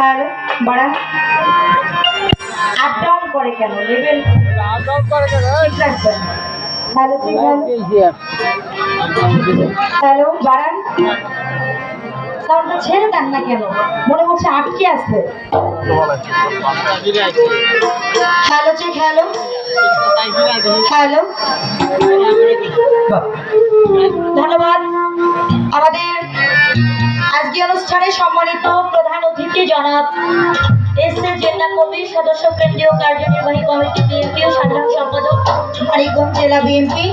Hello বাড়ান up down করে কেন? লেভেল রাখবেন। হ্যালো ঠিক হ্যালো হ্যালো বাড়ান। সাউন্ডটা ছেড়ে দেন না কেন? মনে হচ্ছে আটকে আছে। Hello check hello. হ্যালো। ধন্যবাদ। আমাদের আজকে অনুষ্ঠানে সম্মানিত প্রধান অতিথি জনাব এস এ জেলা কবির সদস্য কেন্দ্রীয় কার্যনির্বাহী কমিটি বিএনপি সাধারণ সম্পাদক মানিকগঞ্জ জেলা বিএনপি।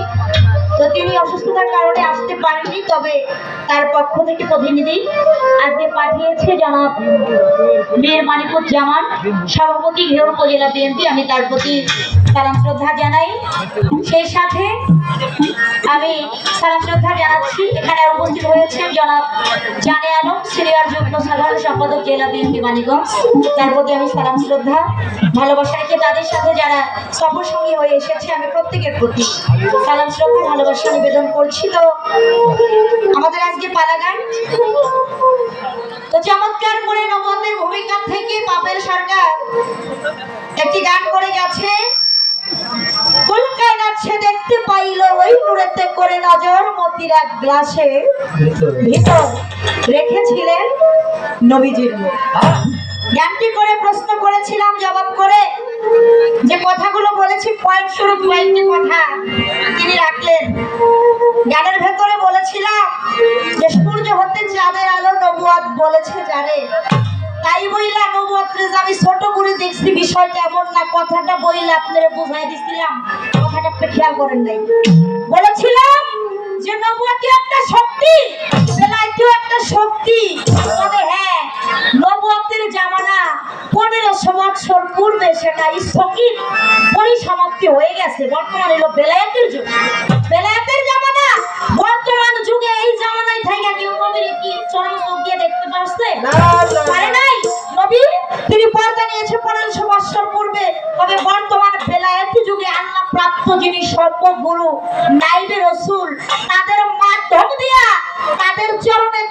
তো তিনি অসুস্থতার কারণে আসতে পারেননি, তবে তার পক্ষ থেকে প্রতিনিধি আজকে পাঠিয়েছে জনাব বীর মানিকুর জামান সভাপতি ঘেউর উপজেলা বিএনপি। আমি তার প্রতি সালাম শ্রদ্ধা জানাই। সেই সাথে আমি সালাম শ্রদ্ধা জানাচ্ছি। এখানে উপস্থিত হয়েছেন জনাব জানে আলম, সিনিয়র যুগ্ম সাধারণ সম্পাদক জেলা বিএনপি মানিকগঞ্জ। তার প্রতি আমি সালাম, শ্রদ্ধা, ভালোবাসা রেখে তাদের সাথে যারা সফর সঙ্গী হয়ে এসেছে, আমি প্রত্যেকের প্রতি সালাম, শ্রদ্ধা, ভালোবাসা নিবেদন করছি। তো আমাদের আজকে পালাগান তো চমৎকার করে নবদের ভূমিকা থেকে পাপের সরকার একটি গান করে গেছে। কলকায় নাচছে দেখতে পাইল, ওই নুরেতে করে নজর মতির এক গ্লাসে। ভিতর রেখেছিলেন নবীজির গানটি করে প্রশ্ন করেছিলাম, জবাব করে? যে কথাগুলো বলেছি পয়েন্ট শুরু পয়েন্টে কথা। তিনি রাখলেন। গানের ভেতরে বলেছিলাম যে সূর্য হতে চাঁদের আলো নবুয়াত বলেছে যারে তাই বইলা নবুয়াত রে যে আমি ছোট করে দেখছি, বিষয়টা এমন না, কথাটা বইলে আপনারা বুঝাই দিছিলাম। কথাটা আপনি খেয়াল করেন নাই। বলেছিলাম যে নবুয়াতি একটা শক্তি বেলাইতিও একটা শক্তি। তবে হ্যাঁ নবুয়াতের জামানা পনেরোশো বৎসর পূর্বে সেটা স্থগিত পরিসমাপ্তি হয়ে গেছে। বর্তমানে হলো বেলায়েতের যুগ। সর্বগুরু নাইবে রসুল, তাদের মাধ্যম দিয়া, তাদের চরণে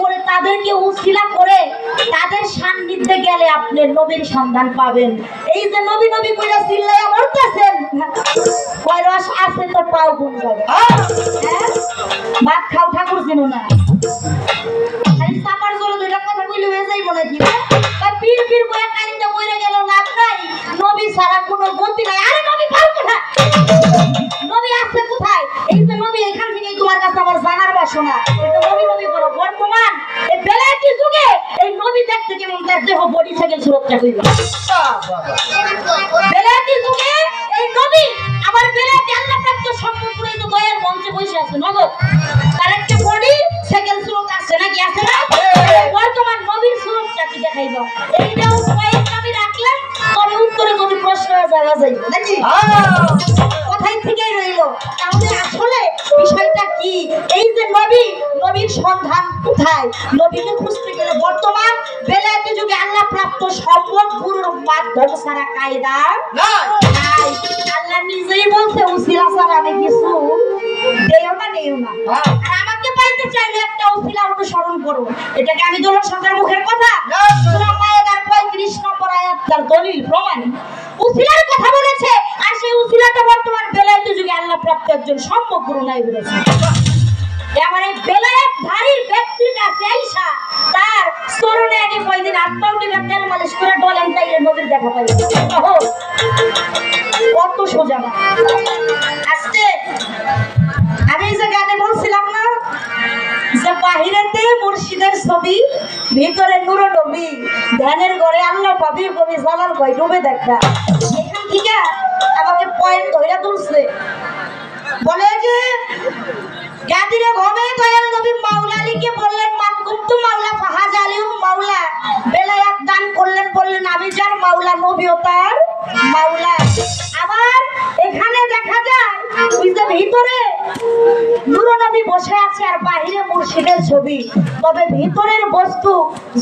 করে তাদেরকে উশিলা করে তাদের সান্নিধ্যে গেলে আপনি নবীর সন্ধান পাবেন। এই যে নবী নবী কইরা মরতেছেন আছে তো পাও যাবে হ্যাঁ? ভাত খাও, ঠাকুর না। জলে দুইটা কথা কইলে হয়ে যাইব নাকি? পীর পীর মরে গেল, লাভ নাই। নবী ছাড়া কোনো গতি নাই। বাসনা এটা নবী বর্তমান এই বেলায়েতি যুগে এই নবী দেখতে কেমন তার দেহ বডি থেকে সুরক্ষা কইবা বেলায়েতি যুগে এই নবী আমার বেলায়েতি আল্লাহ প্রাপ্ত দয়ার মঞ্চে বসে আছে, নগদ। কোথায় নবীকে খুঁজতে গেলে বর্তমান বেলায়েতি যুগে আল্লাহ প্রাপ্ত সর্বক গুরুর মাধ্যম ছাড়া কায়দা নাই। আল্লাহ নিজেই বলছে উসিলা ছাড়া আমি কিছু দেও না নেও না। আর আমাকে পাইতে চাইলে একটা উসিলা অনুসরণ করো। এটাকে আমি দোলন সরকার মুখের কথা? সূরা মায়েদার 35 নম্বর আয়াত তার দলিল প্রমাণ উসিলার কথা বলেছে আর সেই উসিলাটা বর্তমান বেলায়েতি যুগে আল্লাহ প্রাপ্ত একজন সম্যক গুরু নাই বলেছে। এবারে বেলায়েত ধারীর ব্যক্তির কাছে আইসা তার চরণে আগে কয়দিন আত্মাও দিবে তেল মালিশ করে ডলেন তাইলে নবীর দেখা ওহো, কত সোজা আজকে আমি এই যে গানে বলছিলাম না যে বাহিরেতে মুর্শিদের ছবি ভিতরে নুরো নবী ধ্যানের ঘরে আল্লাহ পাবি কবি জালাল ভাই ডুবে দেখা এখান থেকে আমাকে পয়েন্ট ধরে তুলছে। বলে যে গাদিরে ঘমে দয়াল নবী মাওলা আলীকে বললেন, মান গুপ্ত মাওলা ফাহাজ আলীও মাওলা বেলায়াত দান করলেন, বললেন, আমি যার মাওলা নবীও তার মাওলা। আবার এখানে দেখা যায়, ওই যে ভিতরে নূর নবী বসে আছে আর বাহিরে মুর্শিদের ছবি। তবে ভিতরের বস্তু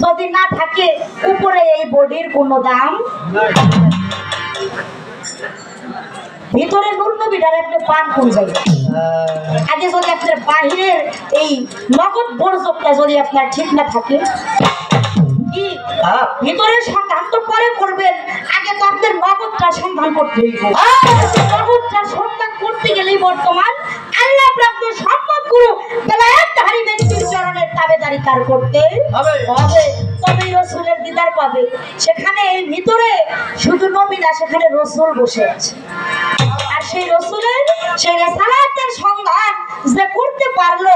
যদি না থাকে, উপরে এই বডির কোনো দাম ভিতরে নূর নবীটার আপনি পান করে যাবে। আগে যদি আপনার বাহিরের এই নগদ বর্জকটা যদি আপনার ঠিক না থাকে ভিতরের তো পরে করবেন। আগে তো আপনার নগদটা সন্ধান করতে নগদটা সন্ধান করতে গেলেই বর্তমান আল্লাহ প্রাপ্ত সম্পদ গুরু ব্যক্তির চরণের করতে হবে। তবেই রসুলের দিদার পাবে। সেখানে ভিতরে শুধু নবী না, সেখানে রসুল বসে আছে। আর সেই রসুলের, সেই রেসালাতের সন্ধান যে করতে পারল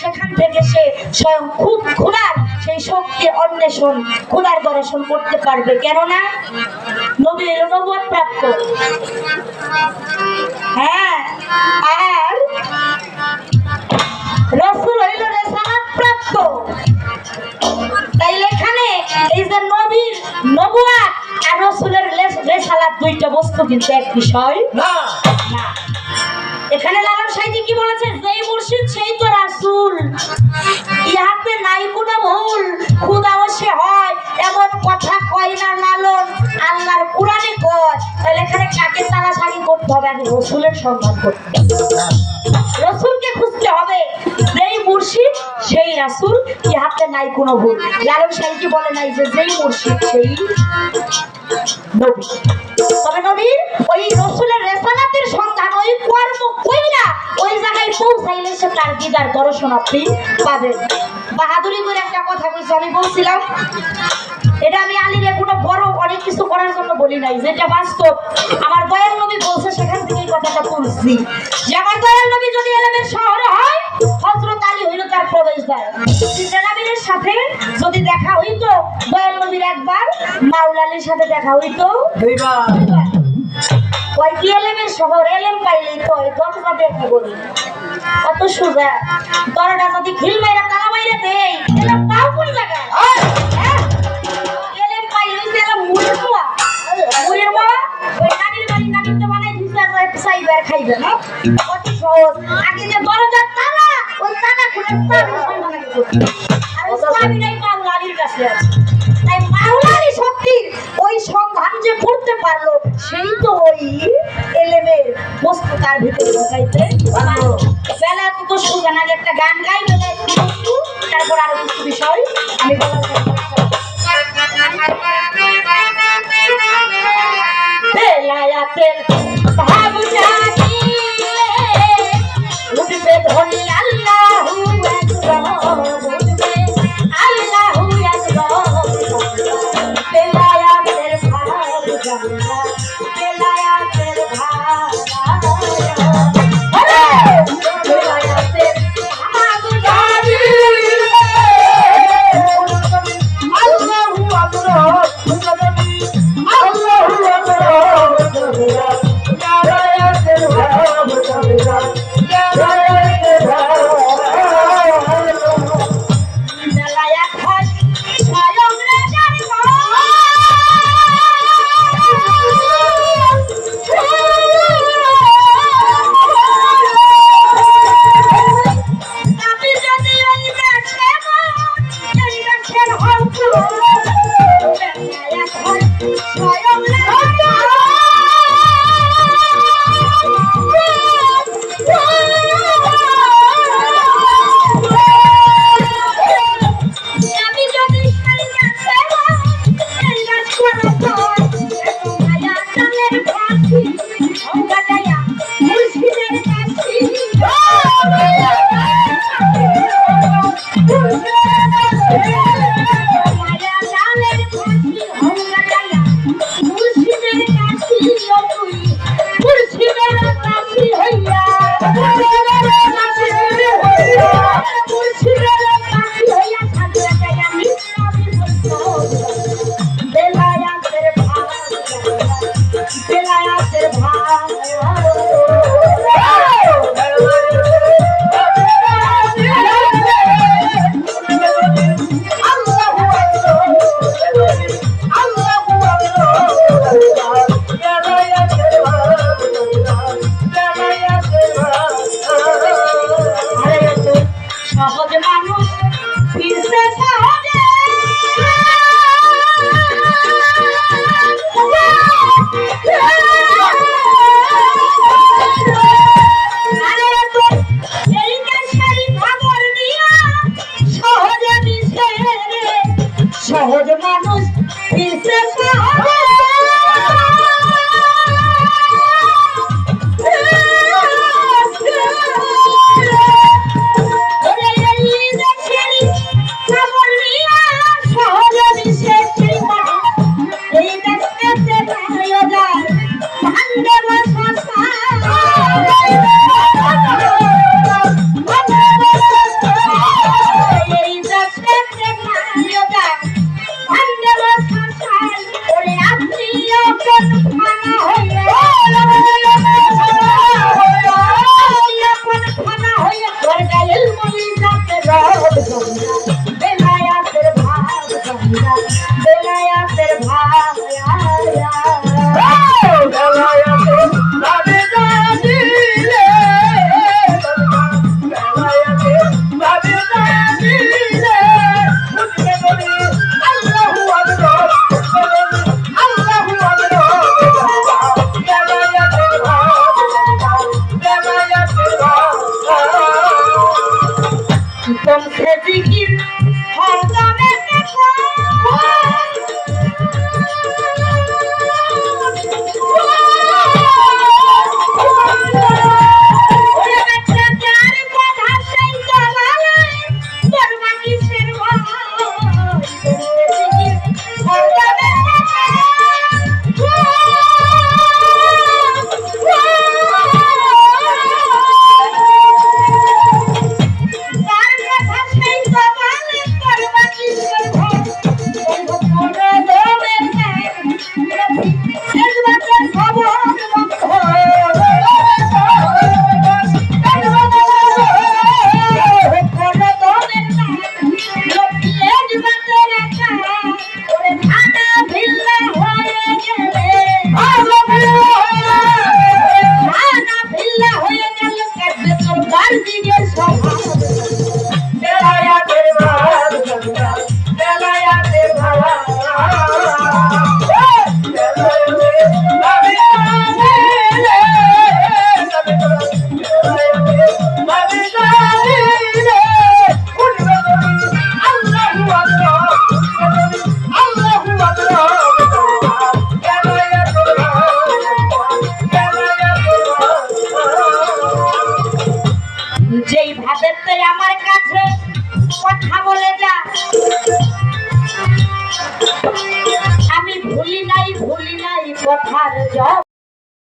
সেখান থেকে সে স্বয়ং খুব খুনার সেই শক্তির অন্বেষণ খুনার দর্শন করতে পারবে। কেননা নবী এলো নবদ প্রাপ্ত হ্যাঁ আর রসুল হইল রেসালাত প্রাপ্ত। তাই এখানে এই যে নবীর নবুয়াত আর রসুলের রেসালাত দুইটা বস্তু কিন্তু এক বিষয়। না। না। হবে আগে রসুলের সন্ধান করতে রসুলকে খুঁজতে হবে। যেই মুর্শিদ, সেই রাসূল ইহাতে নাই কোনো ভুল। লালন সাইদি বলে নাই যে যেই মুর্শিদ, সেই ওই ওই ওই জায়গায় বাহাদুরি করে একটা কথা কইছি, আমি বলছিলাম, এটা আমি আলীর কোনো কিছু করার জন্য বলি নাই যেটা বাস্তব। আমার দয়াল নবী বলছে সেখান থেকে এই কথাটা তুলছি। যে আমার দয়াল নবী যদি এলেমের শহরে হয় হজরত আলী হইল তার প্রবেশ দেয় জিব্রাইলের সাথে যদি দেখা হইতো দয়াল নবীর একবার মাওলা আলীর সাথে দেখা হইতো। দুইবার। ওই কি এলেমের শহর? এলেম পাইলেই তো দরজা দেখা করি কত সোজা। দরজা যদি খিল মাইরা তালা মাইরা দেয় এলেম পাও কোন জায়গায় ওই নানির বাড়ি ওই খাইবে না কত সহজ। আগে যে দরজার তালা ওই তালা খুলে চাবি সন্ধান করতে। আর ওই চাবিটাই কাছে আছে। তাই মাওলারি শক্তি ওই সন্ধান যে করতে পারল সেই তো ওই এলেমের বস্তু তার ভিতরে বেলা তো সুগান আগে একটা গান গাই এই গাছের